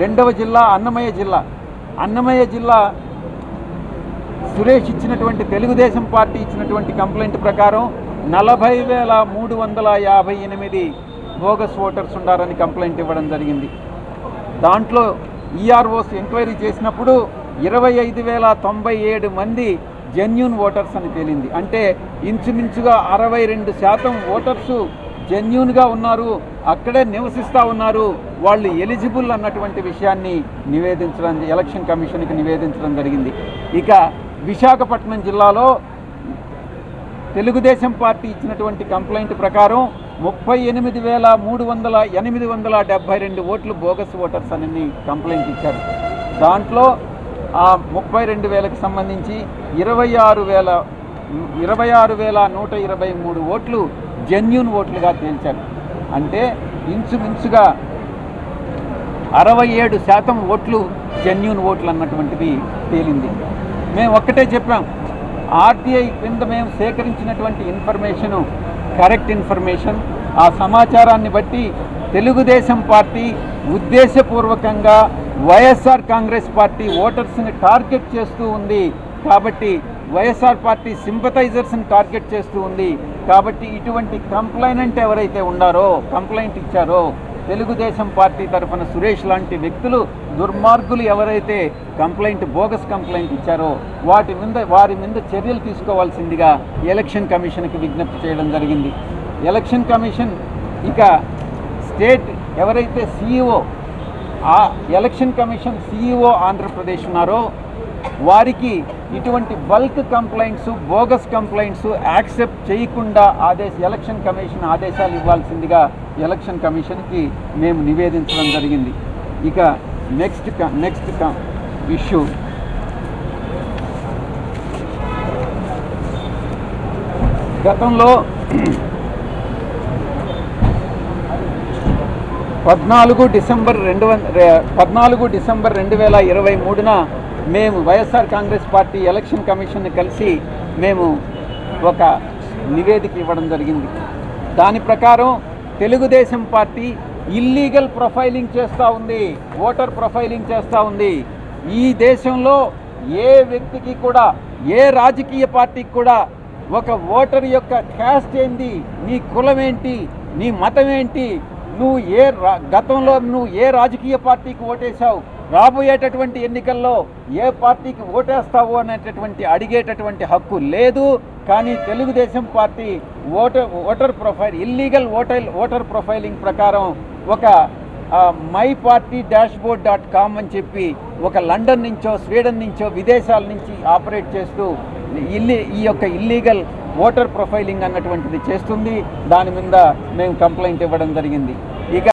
రెండవ జిల్లా అన్నమయ్య జిల్లా. అన్నమయ్య జిల్లా సురేష్ ఇచ్చినటువంటి తెలుగుదేశం పార్టీ ఇచ్చినటువంటి కంప్లైంట్ ప్రకారం నలభై వేల మూడు వందల యాభై ఎనిమిది బోగస్ ఓటర్స్ ఉండారని కంప్లైంట్ ఇవ్వడం జరిగింది. దాంట్లో ఈఆర్ఓస్ ఎంక్వైరీ చేసినప్పుడు ఇరవై ఐదు వేల తొంభై ఏడు మంది జెన్యున్ ఓటర్స్ అని తేలింది. అంటే ఇంచుమించుగా అరవై రెండు శాతం ఓటర్సు జెన్యున్గా ఉన్నారు అక్కడే నివసిస్తూ ఉన్నారు వాళ్ళు ఎలిజిబుల్ అన్నటువంటి విషయాన్ని నివేదించడం ఎలక్షన్ కమిషన్కి నివేదించడం జరిగింది. ఇక విశాఖపట్నం జిల్లాలో తెలుగుదేశం పార్టీ ఇచ్చినటువంటి కంప్లైంట్ ప్రకారం ముప్పై ఎనిమిది వేల మూడు వందల ఎనిమిది వందల డెబ్బై రెండు ఓట్లు బోగస్ ఓటర్స్ అని కంప్లైంట్ ఇచ్చారు. దాంట్లో ఆ ముప్పై రెండు వేలకు సంబంధించి ఇరవై ఆరు వేల ఇరవై ఆరు వేల నూట ఇరవై మూడు ఓట్లు జెన్యున్ ఓట్లుగా తేల్చారు. అంటే ఇంచుమించుగా అరవై ఏడు శాతం ఓట్లు జెన్యున్ ఓట్లు అన్నటువంటిది తేలింది. మేము ఒక్కటే చెప్పాం ఆర్టీఐ క్రింద మేము సేకరించినటువంటి ఇన్ఫర్మేషను కరెక్ట్ ఇన్ఫర్మేషన్ ఆ సమాచారాన్ని బట్టి తెలుగుదేశం పార్టీ ఉద్దేశపూర్వకంగా వైఎస్ఆర్ కాంగ్రెస్ పార్టీ ఓటర్స్ని టార్గెట్ చేస్తూ ఉంది కాబట్టి వైఎస్ఆర్ పార్టీ సింపథైజర్స్ని టార్గెట్ చేస్తూ ఉంది. కాబట్టి ఇటువంటి కంప్లైనెంట్ ఎవరైతే ఉన్నారో కంప్లైంట్ ఇచ్చారో తెలుగుదేశం పార్టీ తరఫున సురేష్ లాంటి వ్యక్తులు దుర్మార్గులు ఎవరైతే కంప్లైంట్ బోగస్ కంప్లైంట్ ఇచ్చారో వాటి మీద వారి మీద చర్యలు తీసుకోవాల్సిందిగా ఎలక్షన్ కమిషన్కి విజ్ఞప్తి చేయడం జరిగింది. ఎలక్షన్ కమిషన్ ఇక స్టేట్ ఎవరైతే సీఈఓ ఆ ఎలక్షన్ కమిషన్ సీఈఓ ఆంధ్రప్రదేశ్ ఉన్నారో వారికి ఇటువంటి bulk complaints bogus complaints accept చేయకుండా ఆదేశ ఎలక్షన్ కమిషన్ ఆదేశాలు ఇవ్వాల్సిందిగా ఎలక్షన్ కమిషన్కి మేము నివేదించడం జరిగింది. ఇక నెక్స్ట్ నెక్స్ట్ ఇష్యూ. గతంలో పద్నాలుగు డిసెంబర్ రెండు వం పద్నాలుగు డిసెంబర్ రెండు వేల ఇరవై మూడున మేము వైఎస్ఆర్ కాంగ్రెస్ పార్టీ ఎలక్షన్ కమిషన్ని కలిసి మేము ఒక నివేదిక ఇవ్వడం జరిగింది. దాని ప్రకారం తెలుగుదేశం పార్టీ ఇల్లీగల్ ప్రొఫైలింగ్ చేస్తూ ఉంది ఓటర్ ప్రొఫైలింగ్ చేస్తూ ఉంది. ఈ దేశంలో ఏ వ్యక్తికి కూడా ఏ రాజకీయ పార్టీకి కూడా ఒక ఓటర్ యొక్క క్యాస్ట్ ఏంటి నీ కులం ఏంటి నీ మతం ఏంటి నువ్వు ఏ రా- గతంలో నువ్వు ఏ రాజకీయ పార్టీకి ఓటేశావు రాబోయేటటువంటి ఎన్నికల్లో ఏ పార్టీకి ఓటేస్తావు అనేటటువంటి అడిగేటటువంటి హక్కు లేదు కానీ Telugu Desam party voter voter profile illegal voter voter profiling ప్రకారం ఒక my party dashboard dot com అని చెప్పి ఒక లండన్ నుంచో స్వీడన్ నుంచో విదేశాల నుంచి ఆపరేట్ చేస్తూ ఇల్లి ఈ యొక్క ఇల్లీగల్ ఓటర్ ప్రొఫైలింగ్ అన్నటువంటిది చేస్తుంది. దాని మీద మేము కంప్లైంట్ ఇవ్వడం జరిగింది. ఇక